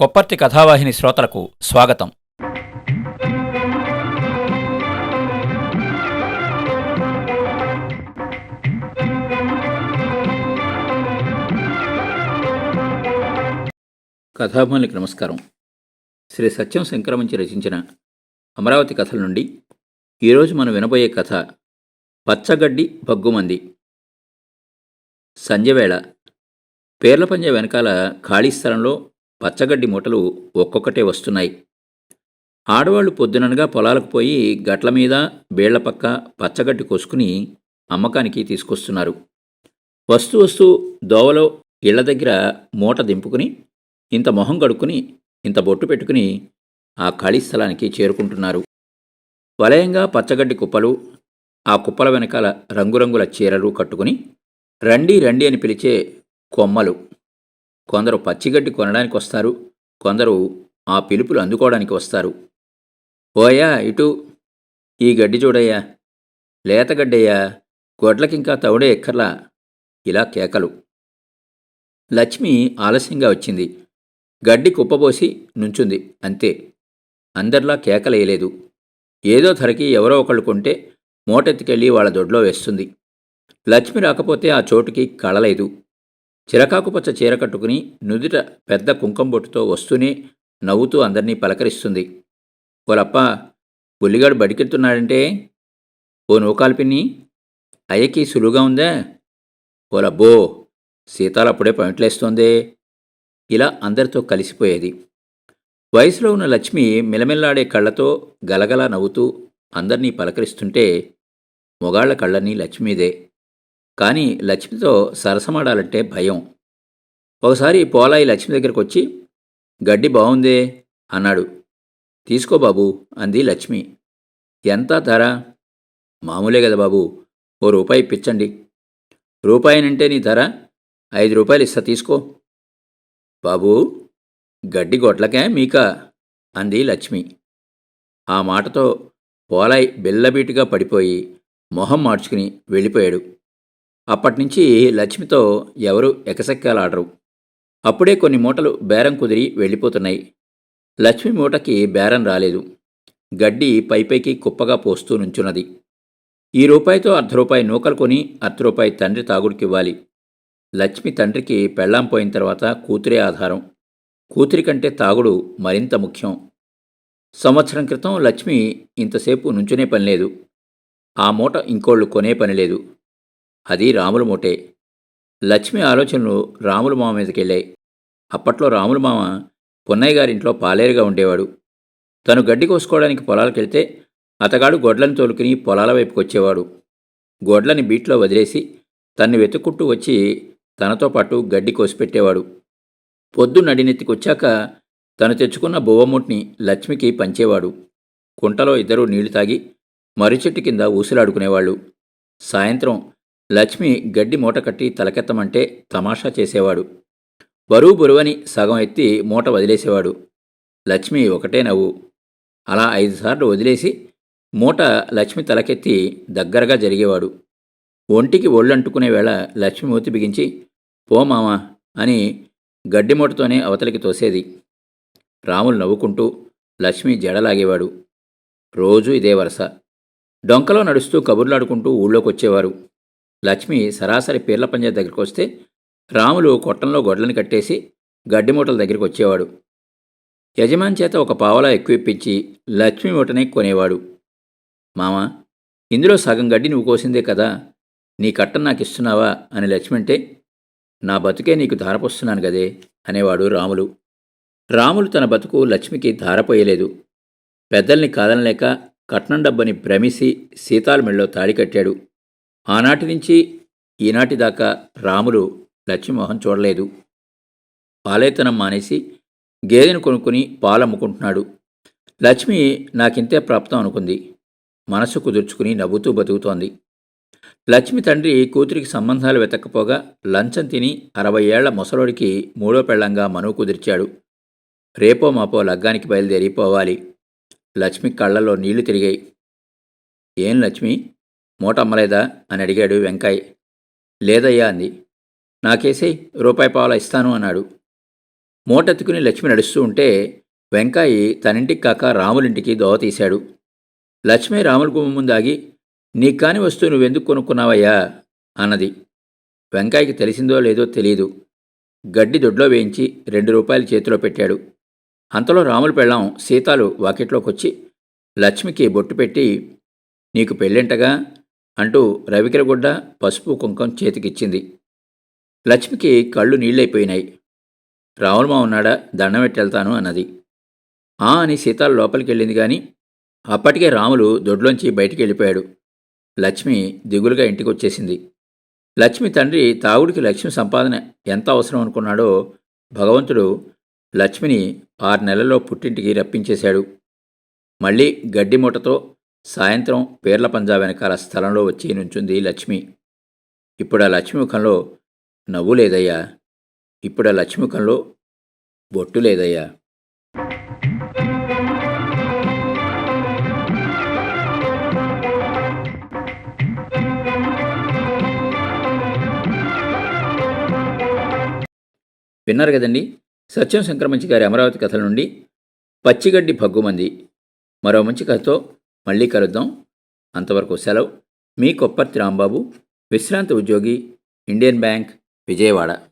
కొప్పర్తి కథావాహిని శ్రోతలకు స్వాగతం. కథాభానికి నమస్కారం. శ్రీ సత్యం సంక్రమించి రచించిన అమరావతి కథల నుండి ఈరోజు మనం వినబోయే కథ పచ్చగడ్డి బగ్గుమంది. సంధ్యవేళ పేర్ల పంజ వెనకాల ఖాళీ స్థలంలో పచ్చగడ్డి మూటలు ఒక్కొక్కటే వస్తున్నాయి. ఆడవాళ్ళు పొద్దుననగా పొలాలకు పోయి గట్ల మీద బేళ్ళ పక్క పచ్చగడ్డి కోసుకుని అమ్మకానికి తీసుకొస్తున్నారు. వస్తూ వస్తూ దోవలో ఇళ్ళ దగ్గర మూట దింపుకుని ఇంత మొహం కడుక్కుని ఇంత బొట్టు పెట్టుకుని ఆ ఖాళీ స్థలానికి చేరుకుంటున్నారు. వలయంగా పచ్చగడ్డి కుప్పలు ఆ కుప్పల వెనకాల రంగురంగుల చీరలు కట్టుకుని రండి రండి అని పిలిచే కొమ్మలు కొందరు పచ్చిగడ్డి కొనడానికి వస్తారు. కొందరు ఆ పిలుపులు అందుకోవడానికి వస్తారు. ఓయా ఇటు. ఈ గడ్డి చూడయ్యా. లేతగడ్డయ్యా గొడ్లకింకా తవుడే ఎక్కర్లా. ఇలా కేకలు. లక్ష్మి ఆలస్యంగా వచ్చింది. గడ్డి కుప్పబోసి నుంచుంది. అంతే. అందరిలా కేకలేయలేదు. ఏదో ధరకి ఎవరో ఒకళ్ళు కొంటే మూటెత్తుకెళ్ళి వాళ్ళ దొడ్లో వేస్తుంది. లక్ష్మి రాకపోతే ఆ చోటుకి కళలేదు. చిరకాకుపచ్చ చీర కట్టుకుని నుదుట పెద్ద కుంకంబొట్టుతో వస్తూనే నవ్వుతూ అందరినీ పలకరిస్తుంది. ఓలప్ప బుల్లిగాడు బడికెళ్తున్నాడంటే? ఓ నూకాల్పిని అయ్యకి సులువుగా ఉందా? ఓలబ్బో సీతాలప్పుడే పాయింట్లేస్తోందే ఇలా అందరితో కలిసిపోయేది. వయసులో ఉన్న లక్ష్మి మిలమిల్లాడే కళ్ళతో గలగలా నవ్వుతూ అందర్నీ పలకరిస్తుంటే మొగాళ్ళ కళ్ళని లక్ష్మీదే. కానీ లక్ష్మితో సరసమాడాలంటే భయం. ఒకసారి పోలాయి లక్ష్మి దగ్గరకు వచ్చి గడ్డి బాగుందే అన్నాడు. తీసుకో బాబు అంది లక్ష్మి. ఎంత ధర? మామూలే కదా బాబు ఓ రూపాయి ఇప్పించండి రూపాయినంటే నీ ధర? ఐదు రూపాయలు ఇస్తా తీసుకో. బాబూ గడ్డి గొడ్లకే మీక? అంది లక్ష్మి. ఆ మాటతో పోలాయి బిల్లబీటుగా పడిపోయి మొహం మార్చుకుని వెళ్ళిపోయాడు. అప్పటినుంచి లక్ష్మితో ఎవరు ఎకసెక్కాలాడరు. అప్పుడే కొన్ని మూటలు బేరం కుదిరి వెళ్ళిపోతున్నాయి. లక్ష్మి మూటకి బేరం రాలేదు. గడ్డి పైపైకి కుప్పగా పోస్తూ నుంచున్నది. ఈ రూపాయితో అర్ధ రూపాయి నూకలు కొని అర్ధ రూపాయి తండ్రి తాగుడికివ్వాలి. లక్ష్మి తండ్రికి పెళ్ళాం పోయిన తర్వాత కూతురే ఆధారం. కూతురి కంటే తాగుడు మరింత ముఖ్యం. సంవత్సరం క్రితం లక్ష్మి ఇంతసేపు నుంచునే పనిలేదు. ఆ మూట ఇంకోళ్ళు కొనే పని లేదు అది రాముల మూటే. లక్ష్మి ఆలోచనలు రాముల మామ మీదకెళ్ళాయి. అప్పట్లో రాముల మామ పొన్నయ్య గారింట్లో పాలేరుగా ఉండేవాడు. తను గడ్డి కోసుకోవడానికి పొలాలకెళ్తే అతగాడు గొడ్లను తోలుకుని పొలాల వైపుకి వచ్చేవాడు గొడ్లని బీట్లో వదిలేసి తన్ని వెతుక్కుంటూ వచ్చి తనతో పాటు గడ్డి కోసిపెట్టేవాడు. పొద్దు నడినెత్తికొచ్చాక తను తెచ్చుకున్న బువ్వముట్ని లక్ష్మికి పంచేవాడు. కుంటలో ఇద్దరూ నీళ్ళు తాగి మర్రి చెట్టు కింద ఊసులాడుకునేవాళ్ళు. సాయంత్రం లక్ష్మి గడ్డి మూట కట్టి తలకెత్తమంటే తమాషా చేసేవాడు. బరువు బరువని సగం ఎత్తి మూట వదిలేసేవాడు. లక్ష్మి ఒకటే నవ్వు. అలా ఐదుసార్లు వదిలేసి మూట లక్ష్మి తలకెత్తి దగ్గరగా జరిగేవాడు. ఒంటికి ఒళ్ళంటుకునే వేళ లక్ష్మి మూతి బిగించి పో మామా అని గడ్డి మూటతోనే అవతలికి తోసేది. రాములు నవ్వుకుంటూ లక్ష్మి జడలాగేవాడు. రోజూ ఇదే వరస. డొంకలో నడుస్తూ కబుర్లాడుకుంటూ ఊళ్ళోకి వచ్చేవారు లక్ష్మి సరాసరి పీర్ల పంజా దగ్గరికి వస్తే రాములు కొట్టంలో గొడ్లను కట్టేసి గడ్డి మూటల దగ్గరికి వచ్చేవాడు. యజమాని చేత ఒక పావలా ఎక్కువ ఇప్పించి లక్ష్మి మూటనే కొనేవాడు. మామా ఇందులో సగం గడ్డి నువ్వు కోసిందే కదా నీ కట్టం నాకు ఇస్తున్నావా అని లక్ష్మి అంటే నా బతుకే నీకు ధారపోస్తున్నాను గదే అనేవాడు రాములు. రాములు తన బతుకు లక్ష్మికి ధారపోయలేదు. పెద్దల్ని కాదనలేక కట్నం డబ్బని భ్రమిసి సీతాల మెళ్ళో తాడి కట్టాడు. ఆనాటి నుంచి ఈనాటి దాకా రాములు లక్ష్మీమోహన్ చూడలేదు. పాలేతనం మానేసి గేదెను కొనుక్కుని పాలమ్ముకుంటున్నాడు లక్ష్మి నాకింతే ప్రాప్తం అనుకుంది. మనసు కుదుర్చుకుని నవ్వుతూ బతుకుతోంది. లక్ష్మి తండ్రి కూతురికి సంబంధాలు వెతకపోగా లంచం తిని అరవై ఏళ్ళ ముసలోడికి మూడో పెళ్ళంగా మనువు కుదిర్చాడు. రేపో మాపో లగ్గానికి బయలుదేరిపోవాలి. లక్ష్మి కళ్ళల్లో నీళ్ళు తిరిగాయి. ఏం లక్ష్మి? మూట అమ్మలేదా అని అడిగాడు వెంకాయ్ లేదయ్యా అంది. నాకేసి రూపాయి పావులా ఇస్తాను అన్నాడు. మూటెత్తుకుని లక్ష్మి నడుస్తూ ఉంటే వెంకాయి తనింటికి కాక రాములింటికి దోవ తీశాడు. లక్ష్మి రాముల గుమ్మ ముందాగి నీకు కాని వస్తువు నువ్వెందుకు కొనుక్కున్నావయ్యా? అన్నది. వెంకాయకి తెలిసిందో లేదో తెలియదు గడ్డి దొడ్లో వేయించి రెండు రూపాయలు చేతిలో పెట్టాడు. అంతలో రాములు పెళ్ళాం సీతాలు వాకిట్లోకొచ్చి లక్ష్మికి బొట్టు పెట్టి నీకు పెళ్ళింటగా? అంటూ రవికిరగుడ్డ పసుపు కుంకం చేతికిచ్చింది. లక్ష్మికి కళ్ళు నీళ్ళైపోయినాయి. రావులమా ఉన్నాడా? దండం పెట్టి వెళ్తాను అన్నది. ఆ అని సీతాలు లోపలికి వెళ్ళింది కానీ అప్పటికే రాములు దొడ్లోంచి బయటికి వెళ్ళిపోయాడు లక్ష్మి దిగులుగా ఇంటికి వచ్చేసింది లక్ష్మి తండ్రి తాగుడికి లక్ష్మి సంపాదన ఎంత అవసరం అనుకున్నాడో భగవంతుడు లక్ష్మిని ఆరు నెలల్లో పుట్టింటికి రప్పించేశాడు. మళ్ళీ గడ్డి మూటతో సాయంత్రం పేర్ల పంజా వెనకాల స్థలంలో వచ్చి నుంచుంది లక్ష్మి. ఇప్పుడు ఆ లక్ష్మి ముఖంలో నవ్వు లేదయ్యా. ఇప్పుడు ఆ లక్ష్మి ముఖంలో బొట్టు లేదయ్యా. విన్నారు కదండి? సత్యం సంక్రమించి గారి అమరావతి కథల నుండి పచ్చిగడ్డి భగ్గుమంది. మరో మంచి కథతో మళ్ళీ కలుద్దాం. అంతవరకు సెలవు. మీ కొప్పర్తి రాంబాబు విశ్రాంతి ఉద్యోగి ఇండియన్ బ్యాంక్ విజయవాడ.